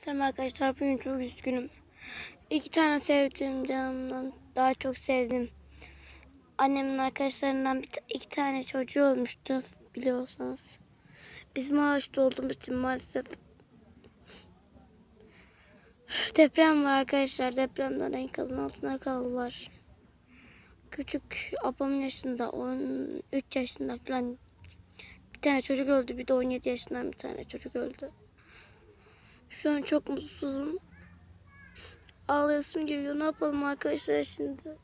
Selam arkadaşlar bugün çok üzgünüm. İki tane sevdiğim canımdan daha çok sevdim. Annemin arkadaşlarından bir iki tane çocuğu olmuştu biliyorsanız. Biz maaşta olduğumuz için maalesef deprem var arkadaşlar. Depremden enkazın altına kaldılar. Küçük ablamın yaşında 13 yaşında falan bir tane çocuk öldü. Bir de 17 yaşından bir tane çocuk öldü. Şu an çok mutsuzum. Ağlayasım geliyor. Ne yapalım arkadaşlar şimdi?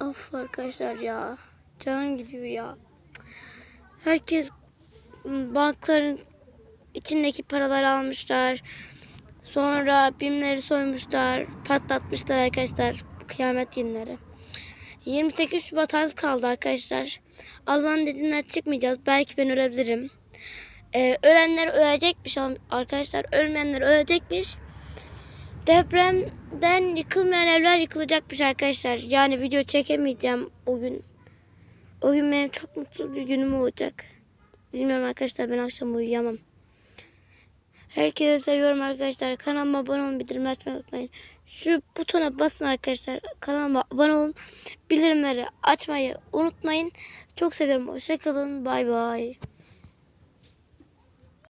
Of arkadaşlar ya. Canım gidiyor ya. Herkes bankların içindeki paraları almışlar. Sonra bimleri soymuşlar. Patlatmışlar arkadaşlar. Kıyamet günleri. 28 Şubat az kaldı arkadaşlar. Allah'ın dediğinden çıkmayacağız. Belki ben ölebilirim. Ee, ölenler ölecekmiş arkadaşlar. Ölmeyenler ölecekmiş. Depremden yıkılmayan evler yıkılacakmış arkadaşlar. Yani video çekemeyeceğim o gün. O gün benim çok mutlu bir günüm olacak. Bilmiyorum arkadaşlar ben akşam uyuyamam. Herkese seviyorum arkadaşlar. Kanalıma abone olun, bildirimleri açmayı unutmayın. Şu butona basın arkadaşlar. Kanalıma abone olun. Bildirimleri açmayı unutmayın. Çok seviyorum. Hoşçakalın. Bay bay.